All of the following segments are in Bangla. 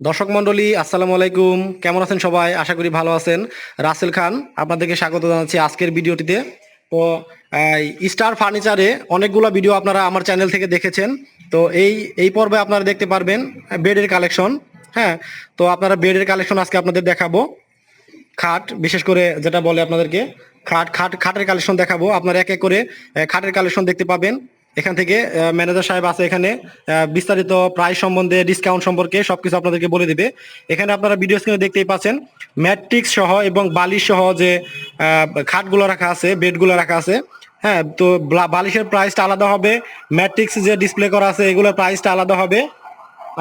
দর্শক মন্ডলী আসসালামু আলাইকুম। কেমন আছেন সবাই? আশা করি ভালো আছেন। রাসেল খান, আপনাদেরকে স্বাগত জানাচ্ছি আজকের ভিডিওটিতে। তো স্টার ফার্নিচারে অনেকগুলো ভিডিও আপনারা আমার চ্যানেল থেকে দেখেছেন। তো এই এই পর্বে আপনারা দেখতে পারবেন বেডের কালেকশন। হ্যাঁ তো আপনারা বেডের কালেকশন আজকে আপনাদের দেখাবো। খাট, বিশেষ করে যেটা বলে আপনাদেরকে, খাট খাট, খাটের কালেকশন দেখাবো। আপনারা এক এক করে খাটের কালেকশন দেখতে পাবেন। এখান থেকে ম্যানেজার সাহেব আছে এখানে বিস্তারিত প্রাইস সম্বন্ধে ডিসকাউন্ট সম্পর্কে সবকিছু আপনাদেরকে বলে দিবে। এখানে আপনারা ভিডিও স্ক্রিনে দেখতেই পাচ্ছেন ম্যাট্রিক্স সহ এবং বালিশ সহ যে খাটগুলো রাখা আছে, বেডগুলো রাখা আছে। হ্যাঁ তো বালিশের প্রাইসটা আলাদা হবে ম্যাট্রিক্স যে ডিসপ্লে করা আছে, এগুলোর প্রাইসটা আলাদা হবে।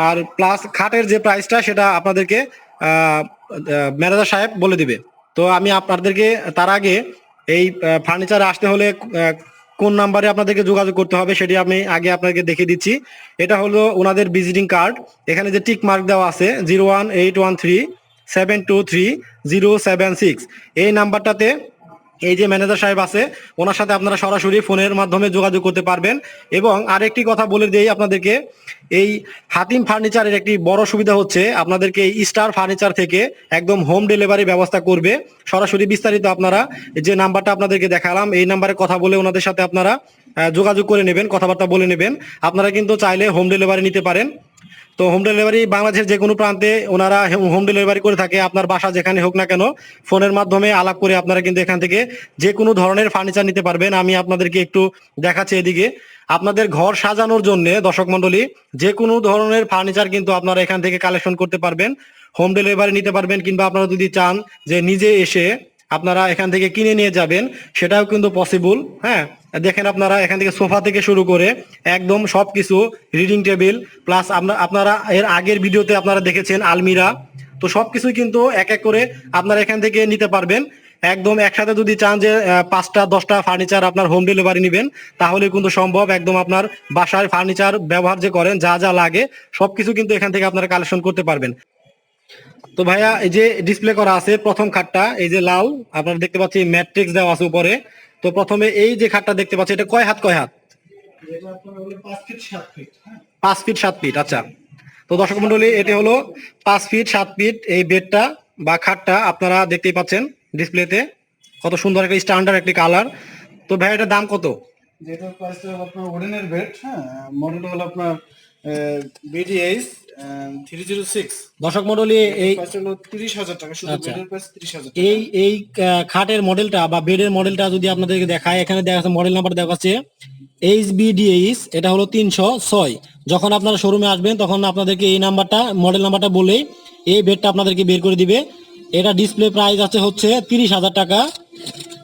আর প্লাস খাটের যে প্রাইসটা সেটা আপনাদেরকে ম্যানেজার সাহেব বলে দিবে। তো আমি আপনাদেরকে, তার আগে এই ফার্নিচারে আসতে হলে কোন নাম্বারে আপনাদেরকে যোগাযোগ করতে হবে সেটি আমি আগে আপনাকে দেখে দিচ্ছি। এটা হলো ওনাদের ভিজিটিং কার্ড এখানে যে টিক মার্ক দেওয়া আছে zero one eight one three seven two three zero seven six এই নাম্বারটাতে এই যে ম্যানেজার সাহেব আছে, ওনার সাথে আপনারা সরাসরি ফোনের মাধ্যমে যোগাযোগ করতে পারবেন। এবং আরেকটি কথা বলে দিই আপনাদেরকে, এই হাতিম ফার্নিচারের একটি বড় সুবিধা হচ্ছে, আপনাদেরকে স্টার ফার্নিচার থেকে একদম হোম ডেলিভারি ব্যবস্থা করবে। সরাসরি বিস্তারিত আপনারা যে নাম্বারটা আপনাদেরকে দেখালাম, এই নাম্বারে কথা বলে ওনাদের সাথে আপনারা যোগাযোগ করে নেবেন, কথাবার্তা বলে নেবেন। আপনারা কিন্তু চাইলে হোম ডেলিভারি নিতে পারেন। তো হোম ডেলিভারি বাংলাদেশের যে কোনো প্রান্তে ওনারা হোম ডেলিভারি করে থাকে, আপনার বাসা যেখানে হোক না কেন, ফোনের মাধ্যমে আলাপ করে আপনারা কিন্তু এখান থেকে যে কোনো ধরনের ফার্নিচার নিতে পারবেন। আমি আপনাদেরকে একটু দেখাচ্ছি এদিকে। আপনাদের ঘর সাজানোর জন্য দর্শক মন্ডলী যে কোনো ধরনের ফার্নিচার কিন্তু আপনারা এখান থেকে কালেকশন করতে পারবেন হোম ডেলিভারি নিতে পারবেন, কিংবা আপনারা যদি চান যে নিজে এসে আপনারা এখান থেকে কিনে নিয়ে যাবেন, সেটাও কিন্তু পসিবল হ্যাঁ? দেখেন আপনারা এখান থেকে সোফা থেকে শুরু করে একদম সবকিছু রিডিং টেবিল প্লাস আপনার আপনারা এর আগের ভিডিওতে আপনারা দেখেছেন আলমিরা, তো সব কিছুই কিন্তু এক এক করে আপনারা এখান থেকে নিতে পারবেন। একদম একসাথে যদি চান যে পাঁচটা, দশটা ফার্নিচার আপনার হোম ডেলিভারি নেবেন, তাহলে কিন্তু সম্ভব একদম আপনার বাসায় ফার্নিচার ব্যবহার যে করেন, যা যা লাগে, সবকিছু কিন্তু এখান থেকে আপনারা কালেকশন করতে পারবেন। তো ভাইয়া, এই যে ডিসপ্লে করা আছে, প্রথম খাটটা, এই যে লাল, আপনারা দেখতে পাচ্ছি ম্যাট্রিক্স দেওয়া আছে উপরে। তো প্রথমে এই যে খাটটা দেখতে পাচ্ছি এটা কয় হাত কয় হাত? পাঁচ ফিট সাত ফিট আচ্ছা। তো দর্শক মন্ডলী, এটি হলো পাঁচ ফিট সাত ফিট এই বেডটা বা খাটটা আপনারা দেখতেই পাচ্ছেন ডিসপ্লেতে কত সুন্দর একটা স্ট্যান্ডার্ড একটি কালার তো ভাই এটার দাম কত? যেটার প্রাইস হলো আপনার ওডেনের বেড হ্যাঁ মডেল হলো আপনার সিক্স দর্শক এই শুধু আচ্ছা। হাজার এই এই খাটের মডেলটা বা বেডের মডেলটা যদি আপনাদেরকে দেখায় এখানে দেখা যাচ্ছে মডেল নাম্বার দেখাচ্ছে এইচ বিডিএইচ এটা হলো তিনশো ছয়। যখন আপনারা শোরুমে আসবেন তখন আপনাদেরকে এই নাম্বারটা মডেল নাম্বারটা বলেই এই বেডটা আপনাদেরকে বের করে দিবে। এটা ডিসপ্লে প্রাইস আছে হচ্ছে তিরিশ হাজার টাকা।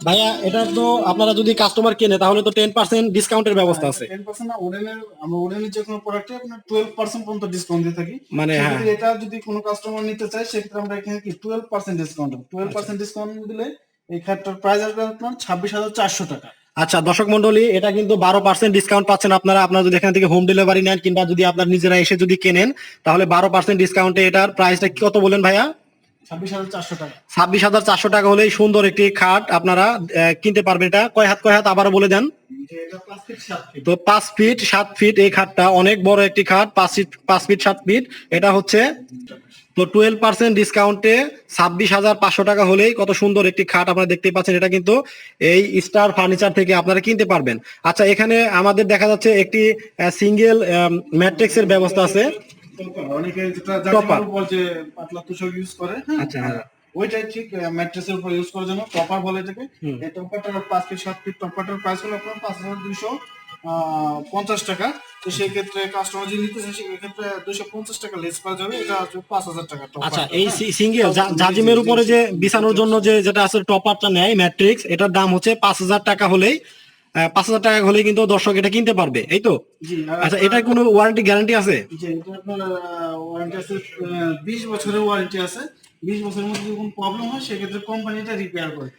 ভাইয়া এটা তো আপনারা যদি কাস্টমার কেনে তাহলে তো টেন পার্সেন্ট ডিসকাউন্টের ব্যবস্থা আছে। টেন পার্সেন্ট না ওডেনের আমরা ওডেনের যে কোনো প্রোডাক্টে আপনার টুয়েলভ পার্সেন্ট পর্যন্ত ডিসকাউন্ট দিয়ে থাকি। মানে হ্যাঁ। এটা যদি কোনো কাস্টমার নিতে চায় সেক্ষেত্রে আমরা এখানে কি twelve percent discount twelve percent discount দিলে এই খাটটার প্রাইস আসবে আপনার ছাব্বিশ হাজার চারশো টাকা। আচ্ছা দর্শক মন্ডলী এটা কিন্তু বারো পার্সেন্ট ডিসকাউন্ট পাচ্ছেন আপনারা। আপনারা যদি এখান থেকে হোম ডেলিভারি নেন কিংবা যদি আপনার নিজেরা এসে যদি কেনেন তাহলে বারো পার্সেন্ট ডিসকাউন্টে এটার প্রাইসটা কত বলেন ভাইয়া? ছাব্বিশ হাজার চারশো টাকা। হলেই সুন্দর একটি খাট আপনারা কিনতে পারবেন এটা। কয় হাত কয় হাত? আবার বলে দেন। তো পাঁচ ফিট সাত ফিট এই খাটটা অনেক বড় একটি খাট পাঁচ ফিট পাঁচ ফিট সাত ফিট। এটা হচ্ছে তো টুয়েলভ পার্সেন্ট ডিসকাউন্টে ছাব্বিশ হাজার পাঁচশো টাকা হলেই কত সুন্দর একটি খাট আপনারা দেখতে পাচ্ছেন। এটা কিন্তু এই স্টার ফার্নিচার থেকে আপনারা কিনতে পারবেন। আচ্ছা এখানে আমাদের দেখা যাচ্ছে একটি সিঙ্গেল ম্যাট্রিক্সের ব্যবস্থা আছে। অনেকে যেটা Topper. জাতীয় উপর পাতলা তুষক ইউজ করে হ্যাঁ? আচ্ছা হ্যাঁ। ওইটাই ঠিক ম্যাট্রেসের উপর ইউজ করার জন্য। টপার বলে এটাকে। এই টপারটার পাঁচ ফিট সাত ফিট টপারটার প্রাইস হলো আপনার পাঁচ হাজার দুইশো পঞ্চাশ টাকা। তো সেই ক্ষেত্রে কাস্টমার যদি নিতে চায় সেক্ষেত্রে দুইশো পঞ্চাশ টাকা লেস করা যাবে। এটা হচ্ছে পাঁচ হাজার টাকা আচ্ছা এই সিঙ্গেল জাজিমের উপরে যে বিছানোর জন্য যে যেটা আছে টপারটা নেয় ম্যাট্রিক্স এটার দাম হচ্ছে পাঁচ হাজার টাকা হলেই পাঁচ হাজার টাকা হলে কিন্তু দর্শক এটা কিনতে পারবে এই তো? আচ্ছা এটা কোনো ওয়ারেন্টি গ্যারান্টি আছে? আপনার ওয়ারেন্টি আছে বিশ বছরের ওয়ারেন্টি আছে। বিশ বছরের মধ্যে যদি কোনো প্রবলেম হয় সেক্ষেত্রে কোম্পানি এটা রিপেয়ার করে।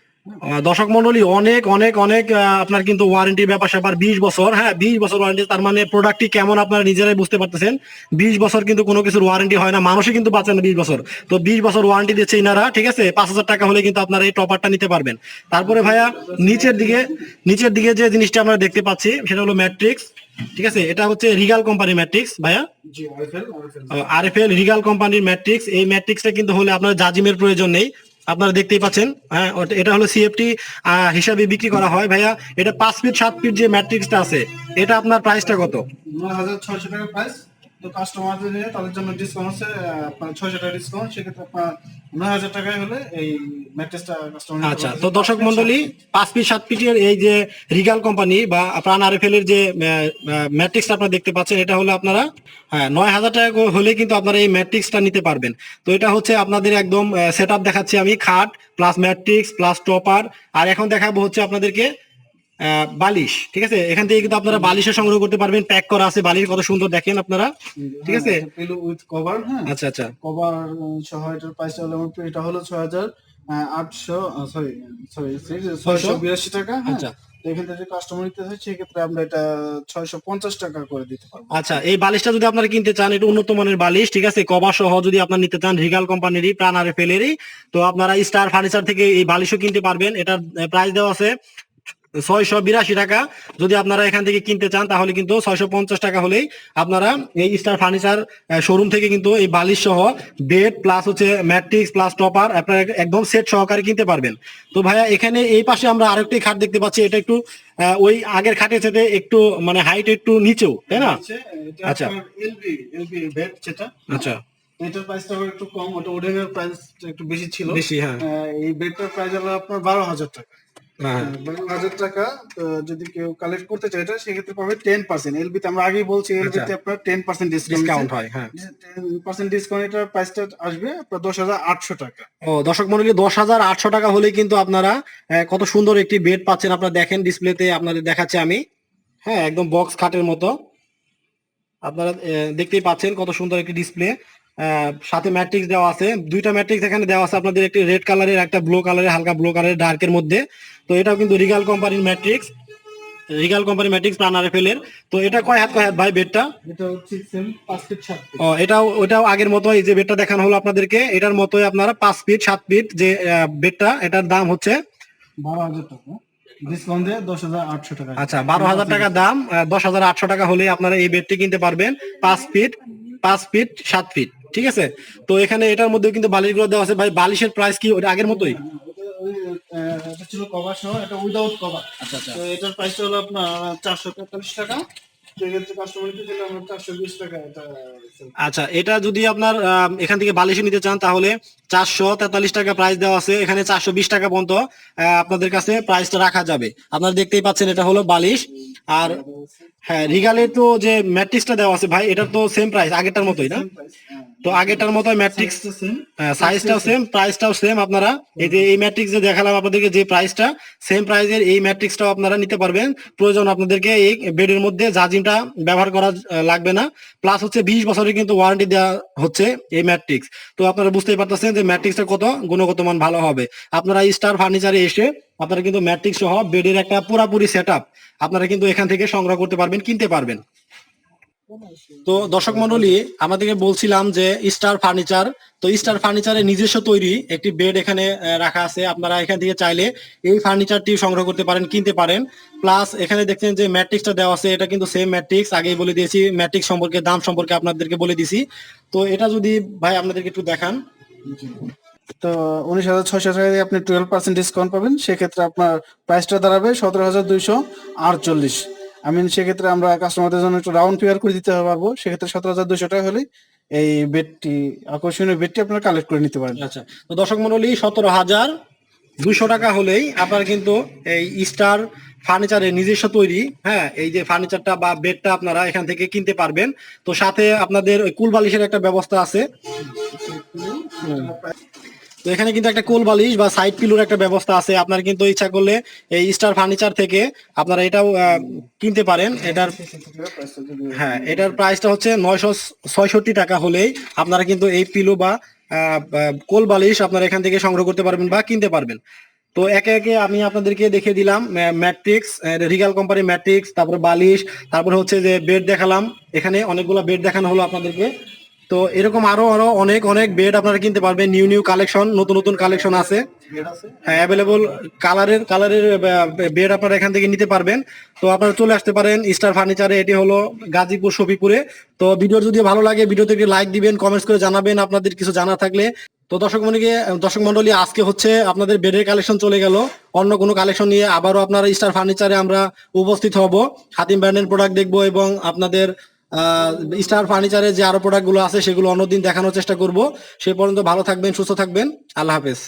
দর্শক মন্ডলী অনেক অনেক অনেক আপনার কিন্তু ওয়ারেন্টি ব্যাপার স্যাপার বিশ বছর হ্যাঁ বিশ বছর ওয়ারেন্টি তার মানে প্রোডাক্টটি কেমন আপনারা নিজেরাই বুঝতে পারতেছেন। বিশ বছর কিন্তু কোনো কিছুর ওয়ারেন্টি হয় না মানুষই কিন্তু বাঁচে না বিশ বছর। তো বিশ বছর ওয়ারেন্টি দিচ্ছে ইনারা ঠিক আছে? পাঁচ হাজার টাকা হলে কিন্তু আপনারা এই টপারটা নিতে পারবেন। তারপরে ভাইয়া নিচের দিকে নিচের দিকে যে জিনিসটা আমরা দেখতে পাচ্ছি সেটা হলো ম্যাট্রিক্স ঠিক আছে? এটা হচ্ছে রিগাল কোম্পানির ম্যাট্রিক্স ভাইয়া। আরএফএল আরএফএল আরএফএল রিগাল কোম্পানির ম্যাট্রিক্স এই ম্যাট্রিক্সটা কিন্তু হলে আপনার জাজিমের প্রয়োজন নেই। আপনারা দেখতেই পাচ্ছেন হ্যাঁ এটা হলো সিএফটি হিসাবে বিক্রি করা হয়। ভাইয়া, এটা পাঁচ ফিট সাত ফিট যে ম্যাট্রিক্সটা আছে, এটা আপনার প্রাইসটা কত? নয় হাজার ছয়শো টাকা প্রাইস তো কাস্টমারদের নিয়ে তাদের জন্য ডিসকাউন্ট আছে আহ, আপনার ছয়শো টাকা ডিসকাউন্ট সেক্ষেত্রে আপনার নয় হাজার টাকা হলে এই ম্যাট্রেসটা কাস্টমার আচ্ছা তো দর্শক মন্ডলী পাঁচ ফিট সাত ফিটের এই যে রিগাল কোম্পানি বা প্রাণ আরএফএল এর যে ম্যাট্রিক্স আপনারা দেখতে পাচ্ছেন এটা হলো আপনারা হ্যাঁ নয় হাজার টাকা হলে কিন্তু আপনারা এই ম্যাট্রিক্সটা নিতে পারবেন। তো এটা হচ্ছে আপনাদের একদম সেট আপ দেখাচ্ছি আমি খাট প্লাস ম্যাট্রিক্স প্লাস টপার আর এখন দেখাবো হচ্ছে আপনাদেরকে বালিশ ঠিক আছে? এখান থেকে কিন্তু আপনারা বালিশও সংগ্রহ করতে পারবেন। প্যাক করা আছে বালিশ কত সুন্দর দেখেন আপনারা। ঠিক আছে? পিলো উইথ কভার হ্যাঁ। আচ্ছা আচ্ছা। কভার সহ এটার প্রাইসটা হলো এটা হলো ছয় হাজার আটশো সরি সরি ছয়শো বিরাশি টাকা হ্যাঁ। আচ্ছা। এখান থেকে কাস্টমার নিতে হয় সেক্ষেত্রে আমরা এটা ছয়শো পঞ্চাশ টাকা করে দিতে পারব। আচ্ছা এই বালিশটা যদি আপনারা কিনতে চান এটা উন্নত মানের বালিশ ঠিক আছে? কভার সহ যদি আপনারা নিতে চান রিগাল কোম্পানিরই প্রাণ আর ফেলেরই তো আপনারা স্টার ফার্নিচার থেকে এই বালিশও কিনতে পারবেন। এটার প্রাইস দেওয়া আছে ছয়শো বিরাশি টাকা। যদি আপনারা এখান থেকে কিনতে চান তাহলে কিন্তু ছয়শো পঞ্চাশ টাকা হলেই আপনারা এই স্টার ফার্নিচার শোরুম থেকে কিন্তু এই বালিশ সহ বেড প্লাস হচ্ছে ম্যাট্রিক্স প্লাস টপার আপনারা একদম সেট সহকারে কিনতে পারবেন। তো ভাইয়া এখানে এই পাশে আমরা আরেকটি খাট দেখতে পাচ্ছি। এটা একটু ওই আগের খাটের সাথে একটু মানে হাইট একটু নিচেও তাই না? আচ্ছা। এলবি এলবি বেড যেটা। আচ্ছা। এটার প্রাইসটা একটু কম ওটা ওডেনের প্রাইস একটু বেশি ছিল। বেশি হ্যাঁ। এই বেডটার প্রাইস হলো আপনার বারো হাজার টাকা। হ্যাঁ হাজার টাকা যদি কেউ কালেক্ট করতে চায় এটা সেক্ষেত্রে পাবে টেন পার্সেন্ট এলবিতে আমরা আগেই বলছি এলবিতে আপনার টেন পার্সেন্ট ডিসকাউন্ট হয় হ্যাঁ। পার্সেন্ট ডিসকাউন্ট এটার প্রাইসটা আসবে আপনার দশ হাজার আটশো টাকা। ও দর্শক মন্ডলী দশ হাজার আটশো টাকা হলে কিন্তু আপনারা কত সুন্দর একটি বেড পাচ্ছেন আপনারা দেখেন ডিসপ্লেতে আপনাদের দেখাচ্ছে আমি। হ্যাঁ একদম বক্স খাটের মতো। আপনারা দেখতেই পাচ্ছেন কত সুন্দর একটি ডিসপ্লে সাথে ম্যাট্রিক্স দেওয়া আছে। দুইটা ম্যাট্রিক্স এখানে দেওয়া আছে আপনাদের একটি রেড কালারের একটা ব্লু কালারের হালকা ব্লু কালারের ডার্কের মধ্যে। তো এটাও কিন্তু রিগাল কোম্পানির ম্যাট্রিক্স রিগাল কোম্পানির ম্যাট্রিক্স প্রাণ আরএফএল এর। তো এটা কয় হাত কয় হাত ভাই বেডটা ও এটাও ওটাও আগের মতো এই যে বেডটা দেখানো হলো আপনাদেরকে। এটার মতোই আপনারা পাঁচ ফিট সাত ফিট যে বেডটা এটার দাম হচ্ছে বারো হাজার টাকা। আচ্ছা বারো হাজার টাকা দাম। দশ হাজার আটশো টাকা হলে আপনারা এই বেডটি কিনতে পারবেন। পাঁচ ফিট পাঁচ ফিট সাত ফিট ঠিক আছে? তো এখানে এটার মধ্যে কিন্তু বালিশগুলো দেওয়া আছে। ভাই বালিশের প্রাইস কি? ওটা আগের মতোই? এটা ছিল কভার সহ এটা উইদাউট কভার আচ্ছা আচ্ছা। তো এটার প্রাইসটা হলো আপনার চারশো তেতাল্লিশ টাকা। আচ্ছা এটা যদি আপনার এখান থেকে বালিশে নিতে চান তাহলে চারশো তেতাল্লিশ টাকা প্রাইস দেওয়া আছে, এখানে চারশো বিশ টাকা পর্যন্ত আপনাদের কাছে প্রাইসটা রাখা যাবে। আপনারা দেখতেই পাচ্ছেন, এটা হলো বালিশ। আর হ্যাঁ রিগালের তো যে ম্যাট্রিক্সটা দেওয়া আছে ভাই, এটার তো সেম প্রাইস আগেরটার মতোই না। তো আগেরটার মতো ম্যাট্রিক্স। সাইজটাও সেম প্রাইসটাও সেম আপনারা। এই যে, এই ম্যাট্রিক্স যে দেখালাম আপনাদেরকে যে প্রাইসটা সেম প্রাইসের এই ম্যাট্রিক্সটাও আপনারা নিতে পারবেন। প্রয়োজন আপনাদেরকে এই বেডের মধ্যে জাজিমটা ব্যবহার করা লাগবে না। প্লাস হচ্ছে বিশ বছরের কিন্তু ওয়ারেন্টি দেওয়া হচ্ছে এই ম্যাট্রিক্স তো আপনারা বুঝতেই পারতেছেন যে ম্যাট্রিক্সটা কত? গুণগত মান ভালো হবে। আপনারা স্টার ফার্নিচারে এসে আপনারা কিন্তু ম্যাট্রিক্স সহ বেডের একটা পুরাপুরি সেট আপনারা কিন্তু এখান থেকে সংগ্রহ করতে পারবেন, কিনতে পারবেন। তো দর্শক মন্ডলী আমাদেরকে বলছিলাম যে স্টার ফার্নিচার তো স্টার ফার্নিচারের নিজস্ব তৈরি একটি বেড এখানে রাখা আছে। আপনারা এখান থেকে চাইলে এই ফার্নিচারটি সংগ্রহ করতে পারেন, কিনতে পারেন। প্লাস এখানে দেখছেন যে ম্যাট্রিক্সটা দেওয়া আছে, এটা কিন্তু সেম ম্যাট্রিক্স আগেই বলে দিয়েছি ম্যাট্রিক্স সম্পর্কে, দাম সম্পর্কে আপনাদেরকে বলে দিছি। তো এটা যদি ভাই, আপনাদেরকে একটু দেখান। তো উনিশ হাজার ছয়শো টাকা দিয়ে আপনি টুয়েলভ পার্সেন্ট ডিসকাউন্ট পাবেন। সেক্ষেত্রে আপনার প্রাইসটা দাঁড়াবে সতেরো হাজার দুইশো আটচল্লিশ। আমি সেক্ষেত্রে আমরা কাস্টমারদের জন্য একটু রাউন্ড ফিগার করে দিতে পারব সেক্ষেত্রে সতেরো হাজার দুইশো টাকা হলে এই বেডটি আকর্ষণীয় বেডটি আপনারা কালেক্ট করে নিতে পারেন। আচ্ছা তো দর্শক মন্ডলী সতেরো হাজার দুইশো টাকা হলেই আপনার কিন্তু এই স্টার ফার্নিচারের নিজস্ব তৈরি হ্যাঁ এই যে ফার্নিচারটা বা বেডটা আপনারা এখান থেকে কিনতে পারবেন। তো সাথে আপনাদের ওই কুল বালিশের একটা ব্যবস্থা আছে। তো এখানে কিন্তু একটা কোল বালিশ বা সাইড পিলোর একটা ব্যবস্থা আছে। আপনার কিন্তু ইচ্ছা করলে এই স্টার ফার্নিচার থেকে আপনারা এটাও কিনতে পারেন। এটার হ্যাঁ এটার প্রাইসটা হচ্ছে নয়শো ছয়ষট্টি টাকা হলেই আপনারা কিন্তু এই পিলো বা, কোল বালিশ আপনারা এখান থেকে সংগ্রহ করতে পারবেন বা কিনতে পারবেন। তো একে একে আমি আপনাদেরকে দেখিয়ে দিলাম ম্যাট্রিক্স রিগাল কোম্পানি ম্যাট্রিক্স তারপরে বালিশ তারপরে হচ্ছে যে বেড দেখালাম। এখানে অনেকগুলো বেড দেখানো হলো আপনাদেরকে। তো এরকম আরও আরও অনেক অনেক বেড আপনারা কিনতে পারবেন। নিউ নিউ কালেকশন নতুন নতুন কালেকশন আছে। হ্যাঁ অ্যাভেলেবল কালারের কালারের বেড আপনারা এখান থেকে নিতে পারবেন। তো আপনারা চলে আসতে পারেন স্টার ফার্নিচারে এটি হলো গাজীপুর শফিপুরে। তো ভিডিও যদি ভালো লাগে ভিডিওতে একটি লাইক দিবেন কমেন্টস করে জানাবেন। আপনাদের কিছু জানা থাকলে তো দর্শক মন্ডলী দর্শক মন্ডলী, আজকে হচ্ছে আপনাদের বেডের কালেকশন চলে গেল। অন্য কোনো কালেকশন নিয়ে আবারও আপনারা স্টার ফার্নিচারে আমরা উপস্থিত হব। হাতিম ব্র্যান্ডের প্রোডাক্ট দেখব এবং আপনাদের স্টার ফার্নিচারে যে আরও প্রোডাক্টগুলো আছে সেগুলো অন্যদিন দেখানোর চেষ্টা করব। সে পর্যন্ত ভালো থাকবেন, সুস্থ থাকবেন। আল্লাহ হাফেজ।